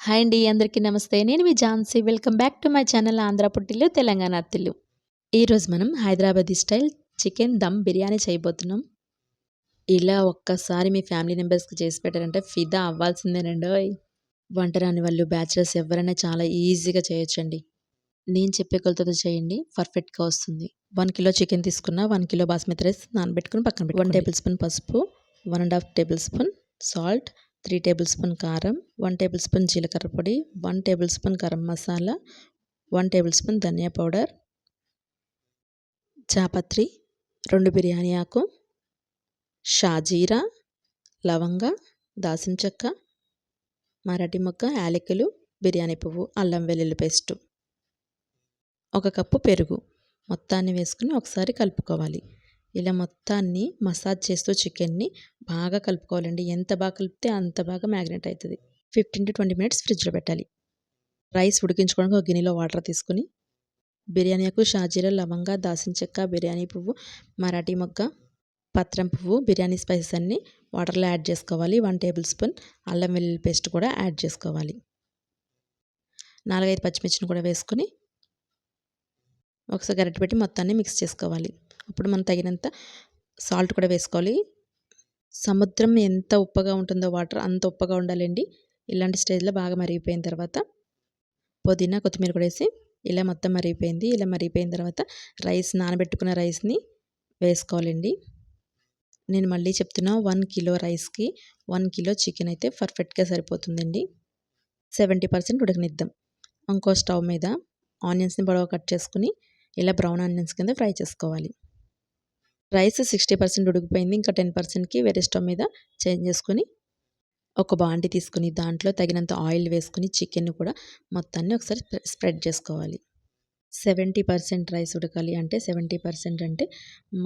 Hi అండి అందరికీ నమస్తే. నేను మీ Jhansi. Welcome back to my channel Andhra పుట్టిలు Telangana అత్తిలు ఈరోజు మనం హైదరాబాదీ స్టైల్ చికెన్ దమ్ బిర్యానీ చేయబోతున్నాం. ఇలా ఒక్కసారి మీ ఫ్యామిలీ మెంబర్స్కి చేసి పెట్టారంటే ఫిదా అవ్వాల్సిందేనండి వంట రాని వాళ్ళు బ్యాచిలర్స్ ఎవరైనా చాలా ఈజీగా చేయొచ్చండి. నేను చెప్పే కొలతతో చేయండి పర్ఫెక్ట్గా వస్తుంది. వన్ కిలో చికెన్ తీసుకున్న వన్ కిలో బాస్మతి రైస్ నానబెట్టుకుని పక్కన పెట్టి వన్ టేబుల్ స్పూన్ పసుపు one and half tablespoon salt three tablespoon కారం వన్ టేబుల్ స్పూన్ జీలకర్ర పొడి one tablespoon garam masala one tablespoon ధనియా పౌడర్ చాపత్రి రెండు బిర్యానీ ఆకు షాజీరా లవంగ దాసిన చెక్క మరాఠీ మొక్క యాలకులు బిర్యానీ పువ్వు అల్లం వెల్లుల్లి పేస్టు. ఒక కప్పు పెరుగు. మొత్తాన్ని వేసుకుని ఒకసారి కలుపుకోవాలి. ఇలా మొత్తాన్ని మసాజ్ చేస్తూ చికెన్ని బాగా కలుపుకోవాలండి. ఎంత బాగా కలిపితే అంత బాగా మ్యాగ్నెట్ అవుతుంది. ఫిఫ్టీన్ టు ట్వంటీ మినిట్స్ ఫ్రిడ్జ్లో పెట్టాలి. రైస్ ఉడికించుకోవడానికి ఒక గిన్నెలో వాటర్ తీసుకుని బిర్యానీ ఆకు షాజీరా లవంగా దాసిన చెక్క బిర్యానీ పువ్వు మరాఠీ మొగ్గ పత్రం పువ్వు బిర్యానీ స్పైసెస్ అన్నీ వాటర్లో యాడ్ చేసుకోవాలి. వన్ టేబుల్ స్పూన్ అల్లం వెల్లుల్లి పేస్ట్ కూడా యాడ్ చేసుకోవాలి. నాలుగైదు పచ్చిమిర్చిని కూడా వేసుకుని ఒకసారి గరిటె పెట్టి మొత్తాన్ని మిక్స్ చేసుకోవాలి. అప్పుడు మనం తగినంత సాల్ట్ కూడా వేసుకోవాలి. సముద్రం ఎంత ఉప్పగా ఉంటుందో వాటర్ అంత ఉప్పగా ఉండాలండి. ఇలాంటి స్టేజ్లో బాగా మరిగిపోయిన తర్వాత పుదీనా కొత్తిమీర కూడా వేసి ఇలా మొత్తం మరిగిపోయింది. ఇలా మరిగిపోయిన తర్వాత రైస్ నానబెట్టుకున్న రైస్ని వేసుకోవాలండి. నేను మళ్ళీ చెప్తున్నా వన్ కిలో రైస్కి వన్ కిలో చికెన్ అయితే పర్ఫెక్ట్గా సరిపోతుందండి. సెవెంటీ పర్సెంట్ ఉడకనిద్దాం. ఇంకో స్టవ్ మీద ఆనియన్స్ని పొడవ కట్ చేసుకుని ఇలా బ్రౌన్ ఆనియన్స్ కింద ఫ్రై చేసుకోవాలి. రైస్ సిక్స్టీ పర్సెంట్ ఉడికిపోయింది ఇంకా టెన్ పర్సెంట్కి వేరే స్టవ్ మీద చేంజ్ చేసుకొని ఒక బాండి తీసుకుని దాంట్లో తగినంత ఆయిల్ వేసుకుని చికెన్ కూడా మొత్తాన్ని ఒకసారి స్ప్రెడ్ చేసుకోవాలి. సెవెంటీ పర్సెంట్ రైస్ ఉడకాలి అంటే సెవెంటీ పర్సెంట్ అంటే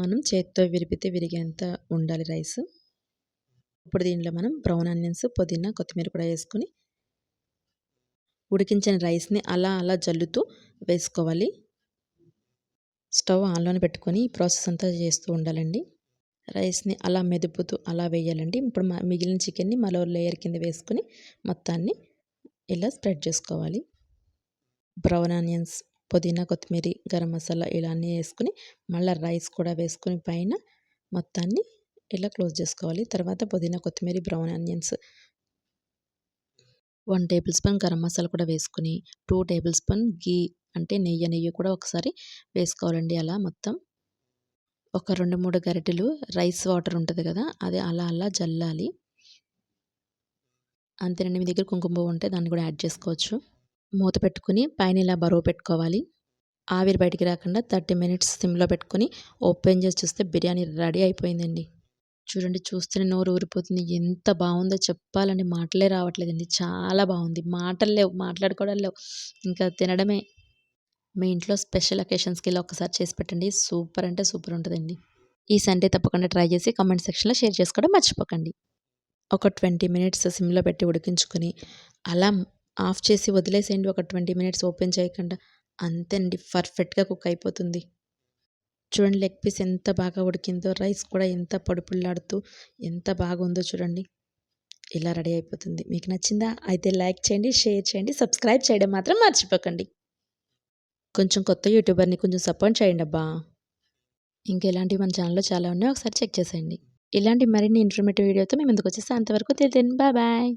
మనం చేతితో విరిపితే విరిగేంత ఉండాలి రైస్. ఇప్పుడు దీనిలో మనం బ్రౌన్ ఆనియన్స్ పుదీనా కొత్తిమీర కూడా వేసుకొని ఉడికించిన రైస్ని అలా అలా జల్లుతూ వేసుకోవాలి. స్టవ్ ఆన్లోనే పెట్టుకొని ప్రాసెస్ అంతా చేస్తూ ఉండాలండి. రైస్ని అలా మెదుపుతూ అలా వేయాలండి. ఇప్పుడు మిగిలిన చికెన్ని మరో లేయర్ కింద వేసుకొని మొత్తాన్ని ఇలా స్ప్రెడ్ చేసుకోవాలి. బ్రౌన్ ఆనియన్స్ పుదీనా కొత్తిమీర గరం మసాలా ఇలా అన్నీ వేసుకుని మళ్ళీ రైస్ కూడా వేసుకుని పైన మొత్తాన్ని ఇలా క్లోజ్ చేసుకోవాలి. తర్వాత పుదీనా కొత్తిమీర brown onions one tablespoon garam masala కూడా వేసుకుని టూ టేబుల్ స్పూన్ గీ అంటే నెయ్యి నెయ్యి కూడా ఒకసారి వేసుకోవాలండి అలా మొత్తం. ఒక రెండు మూడు గరిటెలు రైస్ వాటర్ ఉంటుంది కదా అది అలా అలా జల్లాలి. అంతేనండి మీ దగ్గర కుంకుమ పువ్వు ఉంటే దాన్ని కూడా యాడ్ చేసుకోవచ్చు. మూత పెట్టుకుని పైన ఇలా బరువు పెట్టుకోవాలి. ఆవిరి బయటికి రాకుండా థర్టీ మినిట్స్ సిమ్లో పెట్టుకుని ఓపెన్ చేసి చూస్తే బిర్యానీ రెడీ అయిపోయిందండి. చూడండి చూస్తేనే నోరు ఊరిపోతుంది. ఎంత బాగుందో చెప్పాలని మాటలే రావట్లేదండి. చాలా బాగుంది. మాటలు లేవు మాట్లాడుకోవడం లేవు. ఇంకా తినడమే. మీ ఇంట్లో స్పెషల్ అకేషన్స్కి ఇలా ఒకసారి చేసి పెట్టండి. సూపర్ అంటే సూపర్ ఉంటుందండి. ఈ సండే తప్పకుండా ట్రై చేసి కామెంట్ సెక్షన్లో షేర్ చేసుకోవడం మర్చిపోకండి. ఒక ట్వంటీ మినిట్స్ సిమ్లో పెట్టి ఉడికించుకొని అలా ఆఫ్ చేసి వదిలేసేయండి. ఒక ట్వంటీ మినిట్స్ ఓపెన్ చేయకుండా అంతేండి పర్ఫెక్ట్గా కుక్ అయిపోతుంది. చూడండి లెగ్ పీస్ ఎంత బాగా ఉడికిందో రైస్ కూడా ఎంత పడుపుల్లాడుతూ ఎంత బాగుందో చూడండి. ఇలా రెడీ అయిపోతుంది. మీకు నచ్చిందా అయితే లైక్ చేయండి షేర్ చేయండి సబ్స్క్రైబ్ చేయడం మాత్రం మర్చిపోకండి. కొంచెం కొత్త యూట్యూబర్ని కొంచెం సపోర్ట్ చేయండి అబ్బా. ఇంకెలాంటివి మన ఛానల్లో చాలా ఉన్నాయి. ఒకసారి చెక్ చేసేయండి. ఇలాంటి మరిన్ని ఇన్ఫర్మేటివ్ వీడియోతో మేము ముందుకు వచ్చేస్తే అంతవరకు తెలియదు. Bye bye.